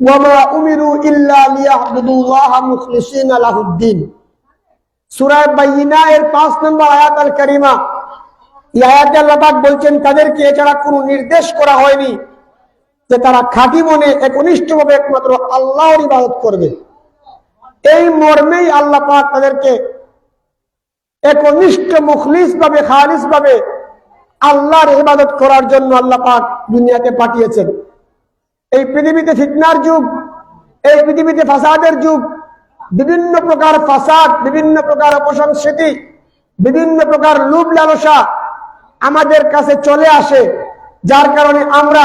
ওয়ামা উমিরু ইল্লা লিয়াহবুদুল্লাহ মুখলিসিনা লাহুদ্দিন। সূরা বাইয়িনা এর 5 নম্বর আয়াত আল কারিমা এই আয়াতে আল্লাহ পাক বলছেন, তাদেরকে এছাড়া কোনো নির্দেশ করা হয়নি যে তারা খাঁটি মনে একনিষ্ঠভাবে একমাত্র আল্লাহর ইবাদত করবে। এই মর্মেই আল্লাহ পাক তাদেরকে একনিষ্ঠ মুখলিস ভাবে খালিস ভাবে আল্লাহর ইবাদত করার জন্য আল্লাহ পাক দুনিয়াতে পাঠিয়েছেন। এই পৃথিবীতে ফিতনার যুগ, এই পৃথিবীতে ফাসাদের যুগ, বিভিন্ন প্রকার ফাসাদ, বিভিন্ন প্রকার অপসংস্কৃতি, বিভিন্ন প্রকার লুপ লালসা আমাদের কাছে চলে আসে, যার কারণে আমরা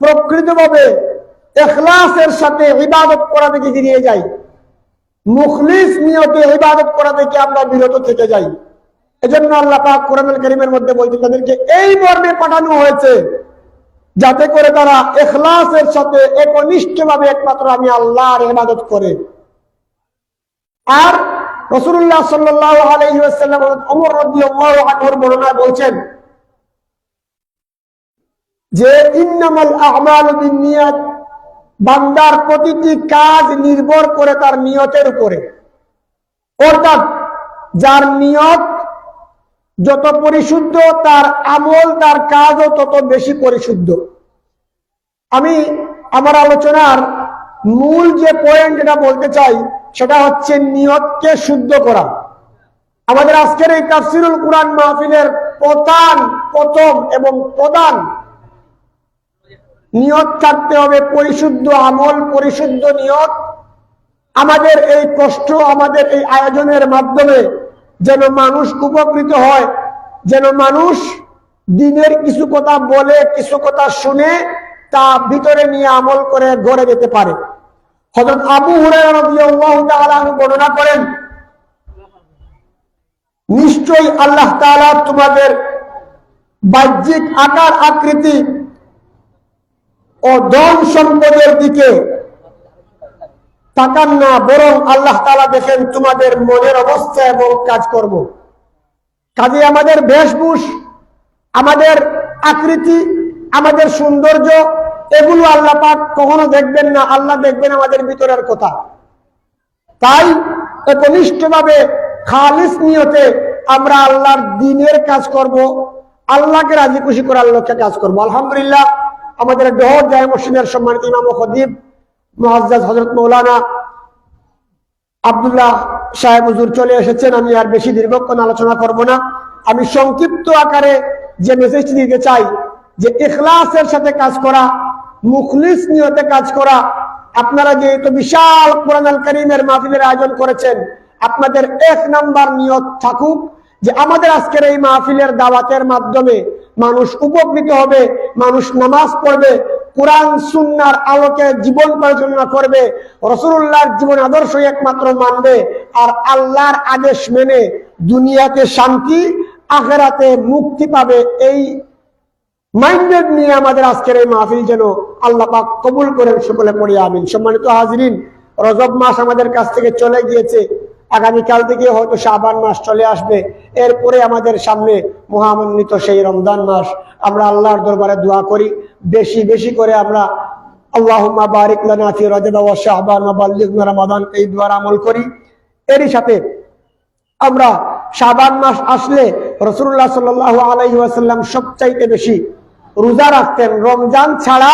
প্রকৃতভাবে এখলাসের সাথে ইবাদত করা থেকে ফিরিয়ে যাই। মুখলিস নিয়তে ইবাদত করা থেকে আমরা বিরত থেকে যাই। এজন্য আল্লাহ পাক কোরআনুল কারীমের মধ্যে বলতে তাদেরকে এই মর্মে পাঠানো হয়েছে যাতে করে তারা এখলাসের সাথে একনিষ্ঠভাবে একমাত্র আমি আল্লাহর ইবাদত করে। আর রসুল্লাহ সাল্লাহ বর্ণনায় বলছেন যে, ইন্নামাল আ'মালু বিন্নিয়াত বান্দার প্রতিটি কাজ নির্ভর করে তার নিয়তের উপরে। অর্থাৎ যার নিয়ত যত পরিশুদ্ধ তার আমল, তার কাজও তত বেশি পরিশুদ্ধ। আমি আমার আলোচনার মূল যে পয়েন্ট যেটা বলতে চাই, সেটা হচ্ছে নিয়তকে শুদ্ধ করা। আমাদের আজকের এই তাফসিরুল কোরআন মাহফিলের প্রধান, প্রথম এবং প্রধান নিয়ত থাকতে হবে পরিশুদ্ধ আমল, পরিশুদ্ধ নিয়ত। আমাদের এই কষ্ট, আমাদের এই আয়োজনের মাধ্যমে যেন মানুষ উপকৃত হয়, যেন মানুষ দিনের কিছু কথা বলে, কিছু কথা শুনে তা ভিতরে নিয়ে আমল করে গড়ে যেতে পারে। হজরত আবু বর্ণনা করেন, নিশ্চয়ই আল্লাহ তোমাদের বাহ্যিক আকার আকৃতি ও ধন সম্পদের দিকে তাকান না, বরং আল্লাহ তালা দেখেন তোমাদের মনের অবস্থা এবং কাজকর্ম। কাজে আমাদের বেশভূষ, আমাদের আকৃতি, আমাদের সৌন্দর্য, এগুলো আল্লাহ পাক কখনো দেখবেন না, আল্লাহ দেখবেন আমাদের ভিতরের কথা। তাই একনিষ্ঠভাবে খালিস নিয়তে আমরা আল্লাহর দিনের কাজ করব আল্লাহকে রাজি খুশি করার লক্ষ্যে কাজ করব। আলহামদুলিল্লাহ, আমাদের ডহর জায় মসজিদের সম্মানিত ইমাম খদিব মহাজ হজরত মৌলানা আবদুল্লাহ সাহেব হুজুর চলে এসেছেন। আমি আর বেশি দীর্ঘক্ষণ আলোচনা করব না। আমি সংক্ষিপ্ত আকারে যে মেসেজটি দিতে চাই, যে ইখলাসের সাথে কাজ করা, মুখলিস নিয়তে কাজ করা, আপনারা যেহেতু বিশাল কোরআন আল করিমের মাহফিলের আয়োজন করেছেন, আপনাদের এক নাম্বার নিয়ত থাকুক যে আমাদের আজকের এই মাহফিলের দাওয়াতের মাধ্যমে মানুষ উপকৃত হবে, মানুষ নামাজ পড়বে, কোরআন, সুন্নার আলোকে জীবন পরিচালনা করবে রসুল্লাহর জীবন আদর্শ একমাত্র মানবে, আর আল্লাহর আদেশ মেনে দুনিয়াতে শান্তি, আখেরাতে মুক্তি পাবে, এই মাইন্ডেড নিয়ে আমাদের আজকের এই মাহফিল যেন আল্লাহ পাক কবুল করেন সকলে পড়ে, আমিন। সম্মানিত হাজরিন, রজব মাস আমাদের কাছ থেকে চলে গিয়েছে। আগামীকাল থেকে হয়তো শাবান মাস চলে আসবে। এরপরে আমাদের সামনে মহামান্বিত সেই রমজান মাস। আমরা আল্লাহর দরবারে দোয়া করি। বেশি বেশি করে আমরা আল্লাহুম্মা বারিক লানা ফি রজব ওয়া শাবান ওয়া বাল্লিগনা রমাদান এই দোয়ার আমল করি। এরই সাথে আমরা শাবান মাস আসলে রসুল্লাহ সাল্লাহ আলাইহি ওয়াসাল্লাম সবচাইতে বেশি রোজা রাখতেন। রমজান ছাড়া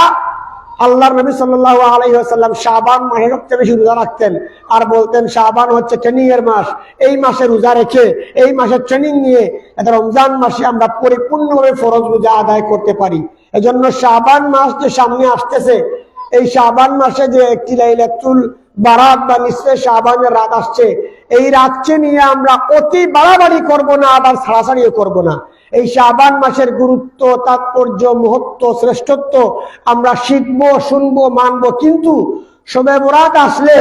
আল্লাহর নবী সাল্লাহ আলাইসাল্লাম শাবান মাসে সবচেয়ে বেশি রোজা রাখতেন। আর বলতেন, শাবান হচ্ছে ট্রেনিং এর মাস। এই মাসে রোজা রেখে, এই মাসে ট্রেনিং নিয়ে এটা রমজান মাসে আমরা পরিপূর্ণভাবে ফরজ রোজা আদায় করতে পারি। এজন্য শাবান মাস যে সামনে আসতেছে, এই শাবান মাসে যে একটি লাইলাতুল বারাত বা নিশ্চয় শাবানের রাত আসছে, এই রাতকে নিয়ে আমরা অতি বাড়াবাড়ি করব না, আবার ছাড়াছাড়িও করব না। এই শাহবান মাসের গুরুত্ব, তাৎপর্য মহত্ব শ্রেষ্ঠত্ব আমরা শিখব, শুনব, মানব। কিন্তু সবে বরাত আসলে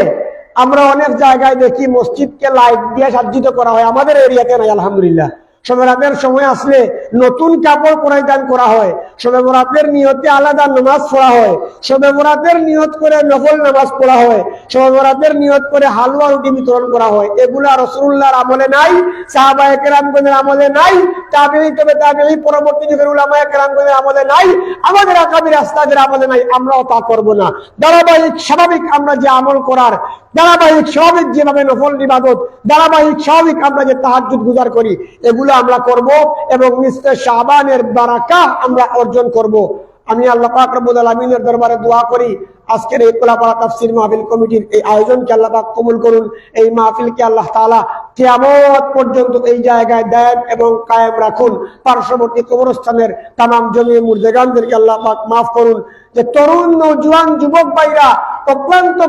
আমরা অনেক জায়গায় দেখি মসজিদকে লাইট দিয়ে সাজ্জিত করা হয়। আমাদের এরিয়াতে নাই, আলহামদুলিল্লাহ। শবে সময় আসলে নতুন কাপড় পরিধান করা হয়। বরাতের নিয়তে আলাদা নামাজ পড়া হয়। বরাতের নিয়ত করে নফল নামাজ পড়া হয়। বরাতের নিয়ত করে হালুয়া রুটি বিতরণ করা হয়। এগুলা রসুল্লাহর আমলে নাই, সাহাবায়ে কেরামগণের আমলে নাই, তাবেঈ তবে তাবেঈ, পরবর্তী যুগের উলামায়ে কেরামগণের আমলে নাই, আমাদের আকাবির আস্তাদের আমলে নাই, আমরাও তা করব না। ধারাবাহিক, স্বাভাবিক আমরা যে আমল করার ধারাবাহিক স্বাভাবিক যেভাবে নফল ইবাদত, ধারাবাহিক স্বাভাবিক আমরা যে তাহাজ্জুদ গুজার করি, এগুলো আমরা করব এবং নিশ্চয় শাবানের বারাকা আমরা অর্জন করব। আমি আল্লাহ পাক আলামিনের দরবারে দোয়া করি, আজকের এই কোলাপাড়া তাফসীর মাহফিল কমিটির এই আয়োজনকে আল্লাহ পাক কবুল করুন, এই মাহফিলকে আল্লাহ তাআলা কিয়ামত পর্যন্ত এই জায়গায় দেন এবং কায়েম রাখুন। পার্শ্ববর্তী কবরস্থানের তামাম জমি মুর্দেগানদেরকে আল্লাহ পাক মাফ করুন। যে তরুণ নৌজওয়ান যুবক ভাইরা অক্লান্ত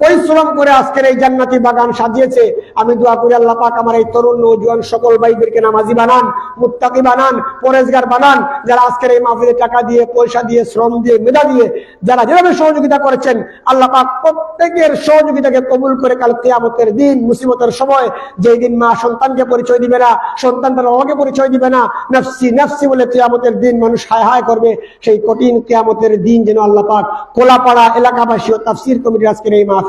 পরিশ্রম করে আজকের এই জান্নাতি বাগান সাজিয়েছে? আমি দোয়া করি আল্লাহ পাক আমার এই তরুণ নৌজওয়ান সকল ভাইদেরকে নামাজি বানান, মুত্তাকি বানান, পরেজগার বানান, যারা আজকের এই মাহফিলে টাকা দিয়ে, পয়সা দিয়ে, শ্রম দিয়ে, মেধা দিয়ে, যারা যেভাবে সহযোগিতা করেছেন, আল্লাহ পাক প্রত্যেকের সহযোগিতাকে কবুল করে কাল কিয়ামতের দিন, মুসিবতের সময়, যেই দিন মা সন্তানকে পরিচয় দিবে না, সন্তান তার বাবাকে পরিচয় দিবে না, নফসি নফসি বলে কিয়ামতের দিন মানুষ হায় হায় করবে, সেই কঠিন কেয়ামতের দিন যেন আল্লাহ পাক কোলাপাড়া এলাকাবাসী ও তাফসির কমিটির আজকের এই মাহফিল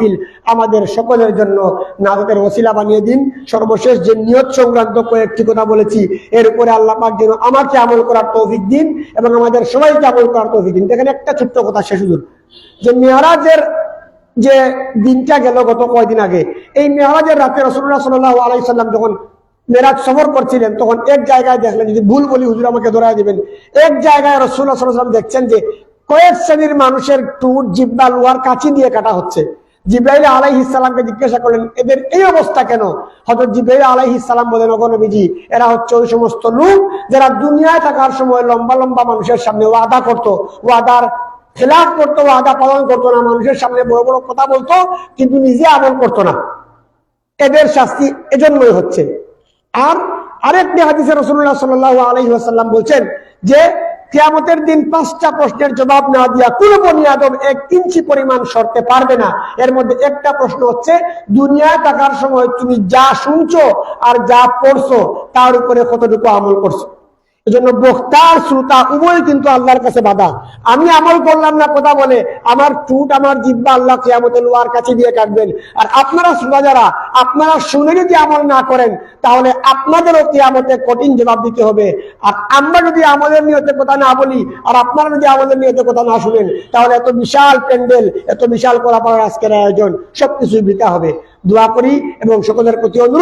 আমাদের সকলের জন্য নাজাতের ওসিলা বানিয়ে দিন। সর্বশেষ যে নিয়ত সংক্রান্ত কয়েকটি কথা বলেছি, এর উপরে আল্লাহ পাক যেন আমাকে আমল করার তৌফিক দিন এবং আমাদের সবাইকে আমল করার তৌফিক দিন। দেখেন একটা ছোট্ট কথা শেষ হুজুর। যে মেয়ারাজের যে দিনটা গেল গত কয়দিন আগে, এই মেহারাজের রাতে রসুল্লাহ সাল্লাহ আলাইসাল্লাম যখন মেরাজ সফর করছিলেন, তখন এক জায়গায় দেখলেন, যদি ভুল বলি হুজুর আমাকে ধরাই দিবেন। এক জায়গায় রসুল্লাহ সাল্লাম দেখছেন যে কয়েক শ্রেণির মানুষের টুট জিব্বা, লোহার কাছি দিয়ে কাটা হচ্ছে। জিব্রাইল আলাই ইসালামকে জিজ্ঞাসা করলেন, এদের এই অবস্থা কেন? হজরত জিব্রাইল আলাই ইসালাম বলেন অগনবীজি এরা হচ্ছে ওই সমস্ত লোক যারা দুনিয়ায় থাকার সময় লম্বা লম্বা মানুষের সামনে ওয়াদা করতো। ওয়াদার খেলাফ করতো, ওয়াদা পালন করতো না। মানুষের সামনে বড় বড় কথা বলতো, কিন্তু নিজে আমল করতো না। এদের শাস্তি এজন্যই হচ্ছে। আর আরেকটি হাদিসে রসুল্লাহ সাল্লাহ আলহি আসাল্লাম বলছেন যে কিয়ামতের দিন পাঁচটা প্রশ্নের জবাব না দিয়া কোন বনি আদম এক ইঞ্চি পরিমাণ সরতে পারবে না। এর মধ্যে একটা প্রশ্ন হচ্ছে দুনিয়া থাকার সময় তুমি যা শুনছো আর যা পড়ছো, তার উপরে কতটুকু আমল করছ? এজন্য বক্তার শ্রোতা উভয় কিন্তু আল্লাহর কাছে বাধা। আমি আমল করলাম না কথা বলে আমার টুট আমার জিব্বা আল্লাহ কিয়ামতে লোয়ার কাছে দিয়ে কাটবেন। আর আপনারা শ্রোতা যারা, আপনারা শুনে যদি আমল না করেন, তাহলে আপনাদেরও কিয়ামতে কঠিন জবাব দিতে হবে। আর আমরা যদি আমাদের নিয়তে কথা না বলি, আর আপনারা যদি আমাদের নিয়তে কথা না শুনেন, তাহলে এত বিশাল প্যান্ডেল, এত বিশাল করা আজকের আয়োজন, সবকিছুই বৃথা হবে। দোয়া করি এবং সকলের প্রতি অনুরোধ